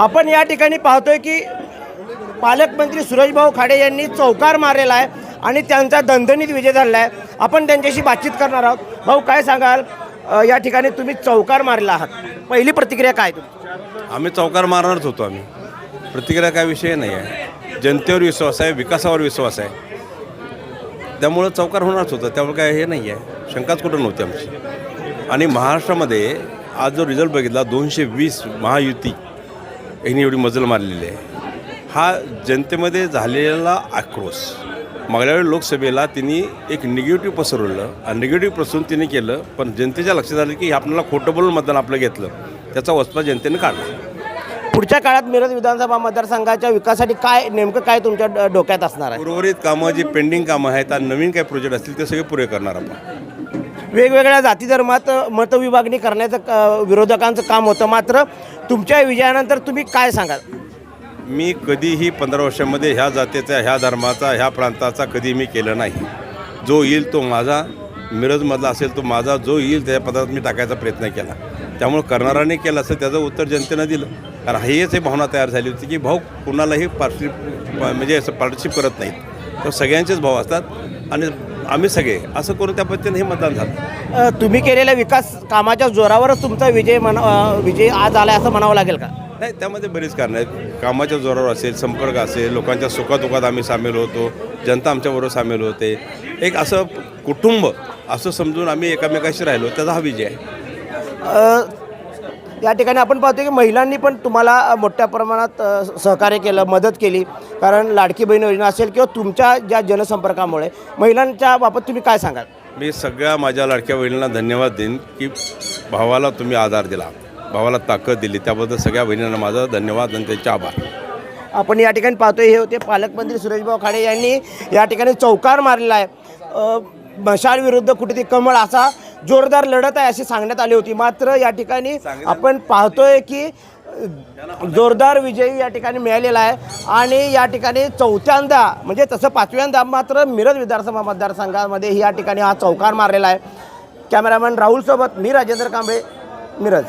आपण या ठिकाणी पाहतोय की पालकमंत्री सुरेशभाऊ खाडे यांनी चौकार मारलेला आहे आणि त्यांचा दणदणीत विजय झालेला आहे. आपण त्यांच्याशी बातचीत करणार आहोत. भाऊ काय सांगाल? या ठिकाणी तुम्ही चौकार मारला आहात. पहिली प्रतिक्रिया काय तुमची? आम्ही चौकार मारणारच होतो आम्ही. प्रतिक्रिया काय विषय नाही आहे. जनतेवर विश्वास आहे विकासावर विश्वास आहे. त्यामुळं चौकार होणारच होतं. त्यामुळे काय हे नाही आहे. शंकाच कुठं नव्हती आमची. आणि महाराष्ट्रामध्ये आज जो रिझल्ट बघितला दोनशे वीस महायुती यांनी एवढी मजल मारलेली आहे. हा जनतेमध्ये झालेला आक्रोश. मागल्या वेळी लोकसभेला तिने एक निगेटिव्ह पसरवलं. आणि निगेटिव्ह पसरून तिने केलं पण जनतेच्या लक्षात आलं की आपल्याला खोटं बोलून मतदान आपलं घेतलं. त्याचा वचपा जनतेने काढला. पुढच्या काळात मिरज विधानसभा मतदारसंघाच्या विकासासाठी काय नेमकं काय तुमच्या डोक्यात असणार आहे? उर्वरित कामं जी पेंडिंग कामं आहेत आणि नवीन काही प्रोजेक्ट असतील ते सगळे पुरे करणार आपण. वेगवेगळ्या जाती धर्मात मतविभागणी करण्याचं क- विरोधकांचं काम होतं. मात्र तुमच्या विजयानंतर तुम्ही काय सांगाल? मी कधीही पंधरा वर्षामध्ये ह्या जातीचा ह्या धर्माचा ह्या प्रांताचा कधी मी केलं नाही. जो येईल तो माझा मिरजमधला असेल तो माझा जो येईल त्या पदार्थ मी टाकायचा प्रयत्न केला. त्यामुळे करणाराने केलं असं त्याचं उत्तर जनतेनं दिलं. कारण हेच हे भावना तयार झाली होती की भाऊ कुणालाही पार्टिसिप म्हणजे असं पार्टिसिप करत नाहीत. तर सगळ्यांचेच भाव असतात आणि आम्ही सगळे असं करून त्या पद्धतीने हे मतदान झालं. अ, तुम्ही केलेल्या विकास कामाच्या जोरावरच तुमचा विजय म्हणा अ, विजय आज आलाय असं म्हणावं लागेल का? नाही त्यामध्ये बरीच कारणं आहेत. कामाच्या जोरावर असेल संपर्क असेल लोकांच्या सुखादुखात आम्ही सामील होतो जनता आमच्याबरोबर सामील होते. एक असं कुटुंब असं समजून आम्ही एकमेकाशी राहिलो त्याचा हा विजय आहे. अ, या ठिकाणी आपण पाहतो की महिलांनी पण तुम्हाला मोठ्या प्रमाणात सहकार्य केलं मदत केली. कारण लाडकी बहीण योजना असेल किंवा तुमच्या ज्या जनसंपर्कामुळे महिलांच्या बाबत तुम्ही काय सांगाल? मी सगळ्या माझ्या लाडक्या बहिणींना धन्यवाद देईन की भावाला तुम्ही आधार दिला. भावाला ताकद दिली. त्याबद्दल सगळ्या बहिणींना माझा धन्यवाद आणि त्यांचे आभार. आपण या ठिकाणी पाहतोय हे होते पालकमंत्री सुरेशभाऊ खाडे यांनी या ठिकाणी चौकार मारलेला आहे. मशाल विरुद्ध कुठेतरी कमळ असा जोरदार लढत आहे अशी सांगण्यात आली होती. मात्र या ठिकाणी आपण पाहतोय की जोरदार विजयी या ठिकाणी मिळालेला आहे. आणि या ठिकाणी चौथ्यांदा म्हणजे तसं पाचव्यांदा मात्र मिरज विधानसभा मतदारसंघामध्ये या ठिकाणी हा चौकार मारलेला आहे. कॅमेरामॅन राहुलसोबत मी राजेंद्र कांबळे मिरज.